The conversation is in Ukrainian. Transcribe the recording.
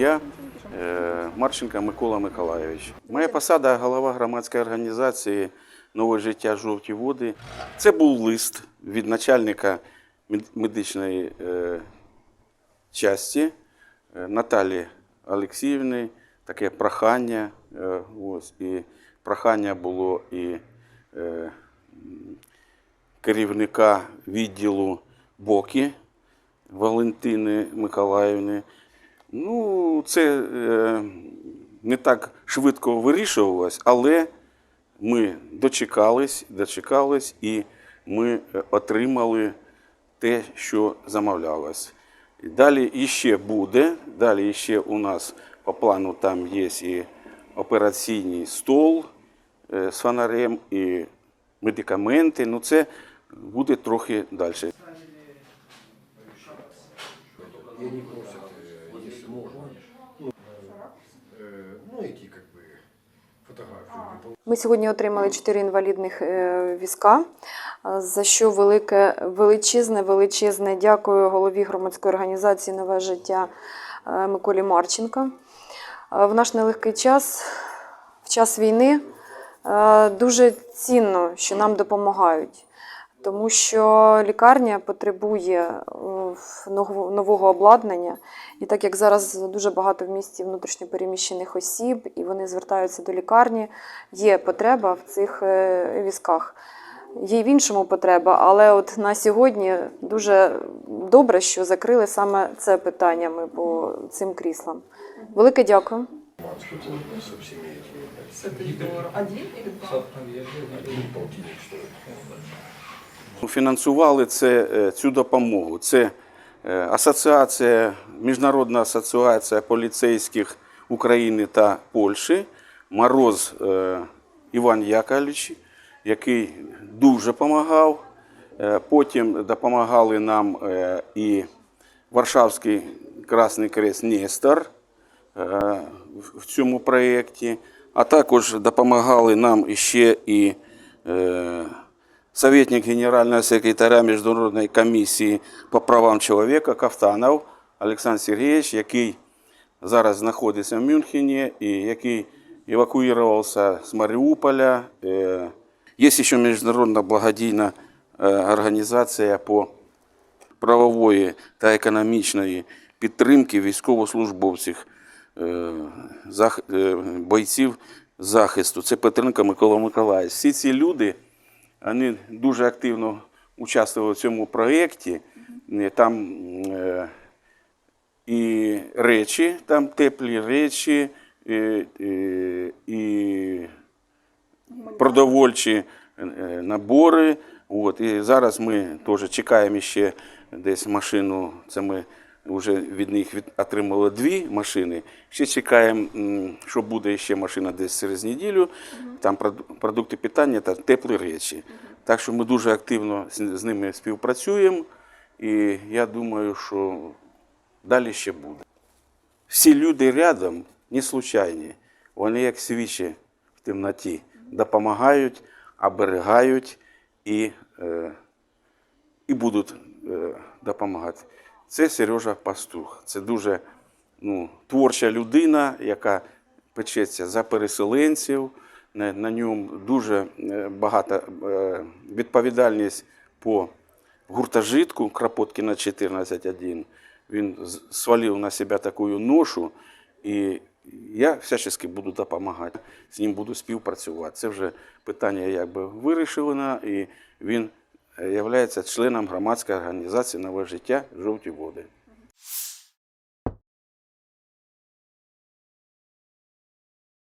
я, е, Марченко Микола Миколайович. Моя посада голова громадської організації Нове життя жовті води. Це був лист від начальника медичної е, часті е, Наталі Олексіївни. Таке прохання. Ось, і прохання було і керівника відділу Боки Валентини Миколаївни. Ну, це е, не так швидко вирішувалось, але ми дочекались, дочекались і ми е, отримали те, що замовлялось. Далі іще буде. Далі іще у нас по плану там є і операційний стол е, з фонарем, і медикаменти. Ну, це буде трохи далі. можно, ну, э, ну, эти как бы фотографии. Ми сьогодні отримали чотири інвалідних е, візка, е, за що велике, величезне, величезне дякую голові громадської організації Нове життя е, Миколі Марченко. Е, В наш нелегкий час, в час війни, е, дуже цінно, що нам допомагають. Тому що лікарня потребує е, нового обладнання, і так як зараз дуже багато в місті внутрішньопереміщених осіб, і вони звертаються до лікарні, є потреба в цих е, візках. Є й в іншому потреба, але от на сьогодні дуже добре, що закрили саме це питання ми по цим кріслам. Велике дякую. Здорово. Один или два? Один полтинник стоит. Фінансували це, е, цю допомогу. Це е, асоціація, Міжнародна асоціація поліцейських України та Польщі, Мороз е, Іван Яковлевич, який дуже допомагав. Потім допомагали нам і Варшавський Красний Крест Нестор в- цьому проєкті, а також допомагали нам іще і советник генерального секретаря Міжнародної комісії по правам чоловіка Кафтанов Олександр Сергійович, який зараз знаходиться в Мюнхені і який евакуювався з Маріуполя. Е, Є ще міжнародна благодійна е, організація по правової та економічної підтримки військовослужбовців, е, бойців захисту. Це Петренко Микола Миколаївич. Всі ці люди вони дуже активно участвували в цьому проєкті. Е, Там е, і речі, там теплі речі, е, е, і продовольчі набори. От. І зараз ми теж чекаємо ще десь машину. Це ми вже від них отримали дві машини. Ще чекаємо, що буде ще машина десь через неділю. Там продукти питання та теплі речі. Так що ми дуже активно з, ними співпрацюємо. І я думаю, що далі ще буде. Всі люди рядом не случайні. Вони як свічі в темноті допомагають, оберігають і, е, і будуть е, допомагати. Це Сережа Пастух. Це дуже ну, творча людина, яка печеться за переселенців. На, на ньому дуже е, багата е, відповідальність по гуртожитку Кропоткіна 14.1. Він свалив на себе таку ношу, і я всячески буду допомагати. З ним буду співпрацювати. Це вже питання якби вирішено, і він є членом громадської організації Нове життя Жовті води.